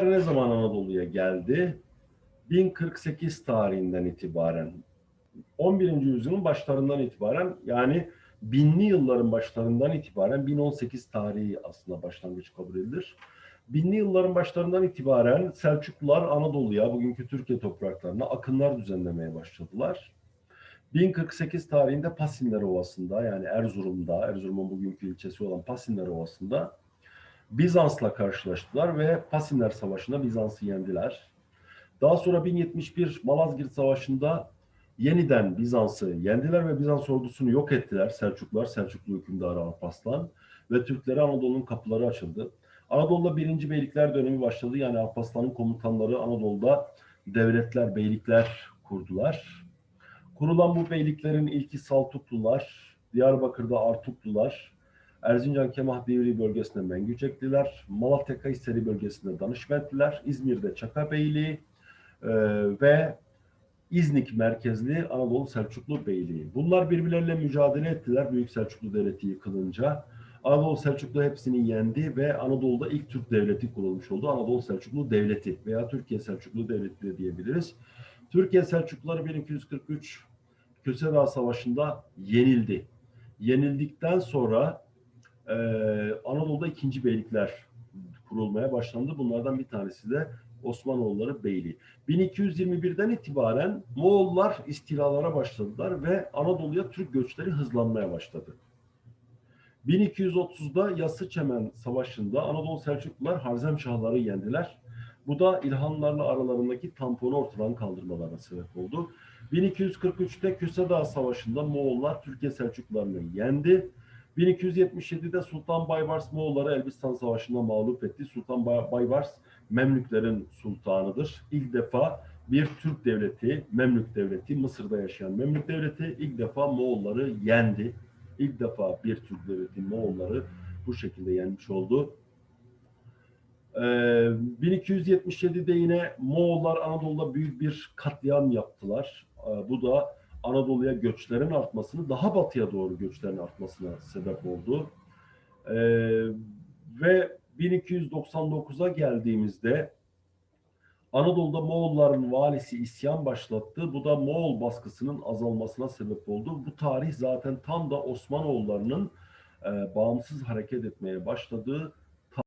ne zaman Anadolu'ya geldi? 1048 tarihinden itibaren 11. yüzyılın başlarından itibaren yani binli yılların başlarından itibaren 1018 tarihi aslında başlangıç kabul edilir. Binli yılların başlarından itibaren Selçuklular Anadolu'ya, bugünkü Türkiye topraklarına akınlar düzenlemeye başladılar. 1048 tarihinde Pasinler Ovası'nda yani Erzurum'da, Erzurum'un bugünkü ilçesi olan Pasinler Ovası'nda Bizans'la karşılaştılar ve Pasinler Savaşı'nda Bizans'ı yendiler. Daha sonra 1071 Malazgirt Savaşı'nda yeniden Bizans'ı yendiler ve Bizans ordusunu yok ettiler Selçuklular, Selçuklu hükümdarı Alparslan ve Türklere Anadolu'nun kapıları açıldı. Anadolu'da birinci beylikler dönemi başladı. Yani Alparslan'ın komutanları Anadolu'da devletler, beylikler kurdular. Kurulan bu beyliklerin ilki Saltuklular, Diyarbakır'da Artuklular, Erzincan Kemah Devri bölgesinde Mengücekliler, Malatya Kayseri bölgesinde Danışmentliler, İzmir'de Çaka Beyliği e, ve İznik merkezli Anadolu Selçuklu Beyliği. Bunlar birbirleriyle mücadele ettiler Büyük Selçuklu Devleti yıkılınca. Anadolu Selçuklu hepsini yendi ve Anadolu'da ilk Türk devleti kurulmuş oldu. Anadolu Selçuklu Devleti veya Türkiye Selçuklu Devleti de diyebiliriz. Türkiye Selçukluları 1243 Köse Savaşı'nda yenildi. Yenildikten sonra e, Anadolu'da ikinci beylikler kurulmaya başlandı. Bunlardan bir tanesi de Osmanoğulları Beyliği. 1221'den itibaren Moğollar istilalara başladılar ve Anadolu'ya Türk göçleri hızlanmaya başladı. 1230'da Yassıçemen Savaşı'nda Anadolu Selçuklular Harzemşahları yendiler. Bu da İlhanlarla aralarındaki tamponu ortadan kaldırmalarına sebep oldu. 1243'te Köse Savaşı'nda Moğollar Türkiye Selçuklularını yendi. 1277'de Sultan Baybars Moğolları Elbistan Savaşı'nda mağlup etti. Sultan Baybars Memlüklerin sultanıdır. İlk defa bir Türk devleti, Memlük devleti, Mısır'da yaşayan Memlük devleti ilk defa Moğolları yendi. İlk defa bir Türk devleti Moğolları bu şekilde yenmiş oldu. Ee, 1277'de yine Moğollar Anadolu'da büyük bir katliam yaptılar. Ee, bu da Anadolu'ya göçlerin artmasını, daha batıya doğru göçlerin artmasına sebep oldu. Ee, ve 1299'a geldiğimizde Anadolu'da Moğolların valisi isyan başlattı. Bu da Moğol baskısının azalmasına sebep oldu. Bu tarih zaten tam da Osmanoğullarının e, bağımsız hareket etmeye başladığı